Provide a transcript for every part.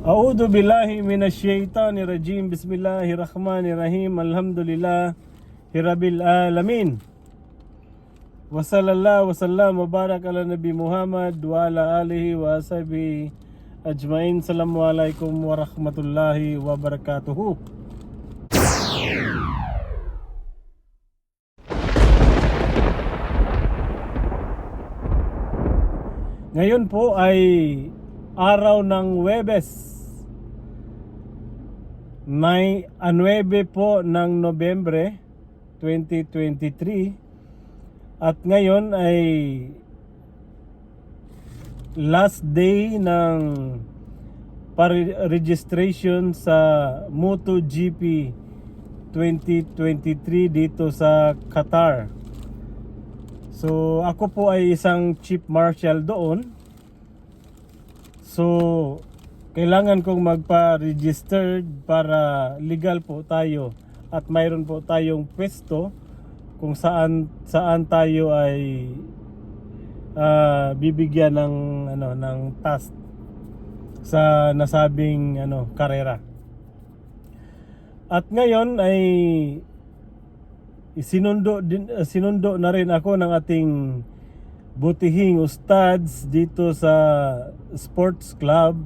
A'udhu billahi minasyaitanir rajim. Bismillahirrahmanirrahim. Alhamdulillah Rabbil alamin. Wa sallallahu wa sallam wa barak ala Nabi Muhammad wa ala alihi wa ashabihi ajmain. Assalamualaikum warahmatullahi wabarakatuh. Ngayon po ay araw ng Webes. May 9 po ng Nobyembre 2023 at ngayon ay last day ng pare-registration sa MotoGP 2023 dito sa Qatar. So ako po ay isang chief marshal doon. So kailangan kong magpa-registered para legal po tayo at mayroon po tayong pwesto kung saan saan tayo ay ah, bibigyan ng ano ng task sa nasabing ano karera. At ngayon ay sinundo din uh, sinundo na rin ako ng ating butihing ustads dito sa sports club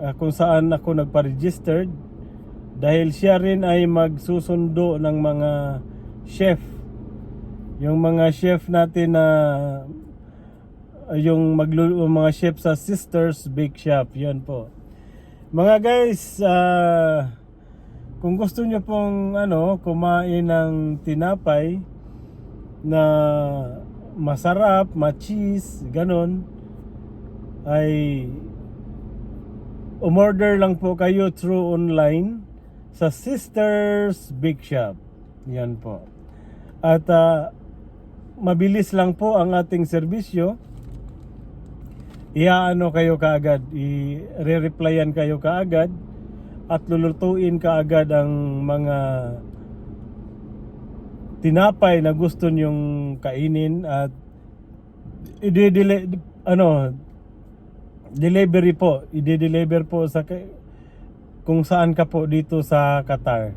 uh, kung saan ako nagpa-registered dahil siya rin ay magsusundo ng mga chef. Yung mga chef natin na uh, yung maglu mga chef sa Sisters Bake Shop yan po. Mga guys ah kung gusto nyo pong ano, kumain ng tinapay na masarap, ma-cheese, ganon, ay umorder lang po kayo through online sa Sisters Big Shop. Yan po. At ah, mabilis lang po ang ating serbisyo. Iaano kayo kaagad, i-re-replyan kayo kaagad at lulutuin kaagad ang mga tinapay na gusto nyong kainin at i-dele ano delivery po. I-deliver po sa kung saan ka po dito sa Qatar.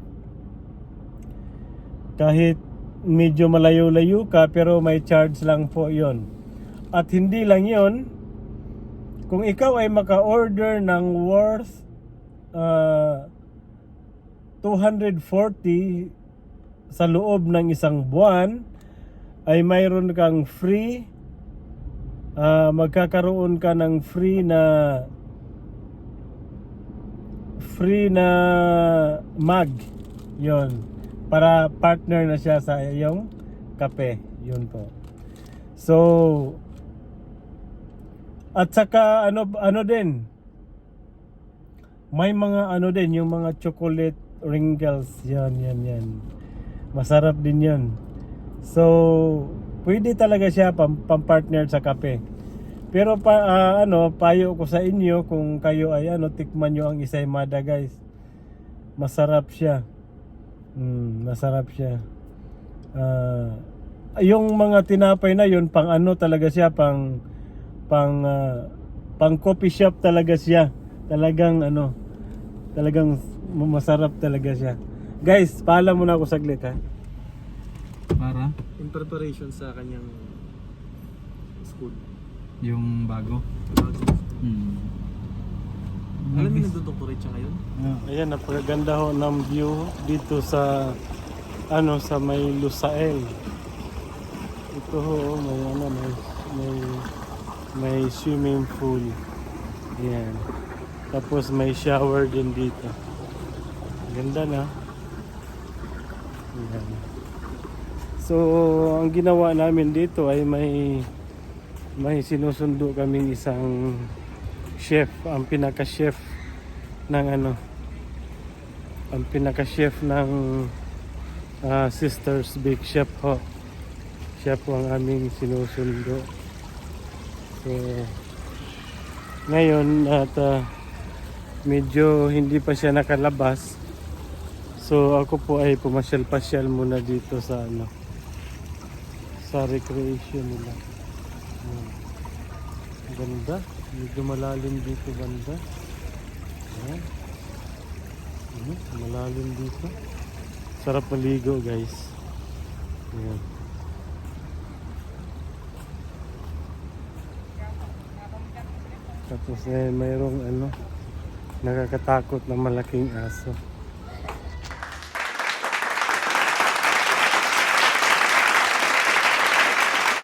Kahit medyo malayo-layo ka pero may charge lang po yon at hindi lang yon kung ikaw ay maka-order ng worth uh, 240 sa loob ng isang buwan ay mayroon kang free ah, magkakaroon ka ng free na free na mug. Yon para partner na siya sa iyong kape. Yun po. So at saka ano ano din? May mga ano din yung mga chocolate wrinkles yan yan yan. Masarap din yan so pwede talaga siya pam, partner sa kape. Pero pa ah, ano payo ko sa inyo kung kayo ay ano tikman nyo ang isaymada guys. Masarap siya. Mm, masarap siya. Ah, yung mga tinapay na yun pang ano talaga siya pang pang ah, pang coffee shop talaga siya. Talagang ano talagang masarap talaga siya. Guys paalam muna ako saglit ha? Para in preparation sa kanyang school. yung bago. Hmm. Alam mo nagdodoctorate siya ngayon? ayan napakaganda ho ng view dito sa ano sa may Lusael ito ho may ano may may, may swimming pool yan tapos may shower din dito ganda na yan. So ang ginawa namin dito ay may may sinusundo kaming isang chef ang pinaka chef ng ano ang pinaka chef ng ah, Sisters Big Chef ho. Siya po ang aming sinusundo. So ngayon at ah, medyo hindi pa siya nakalabas. So ako po ay pumasyal-pasyal muna dito sa ano sa recreation nila Ayan. Ganda. Medyo malalim dito banda. Ayan. Ayan, malalim dito. Sarap maligo guys. Ayan. Tapos eh, mayroong ano, nakakatakot na malaking aso.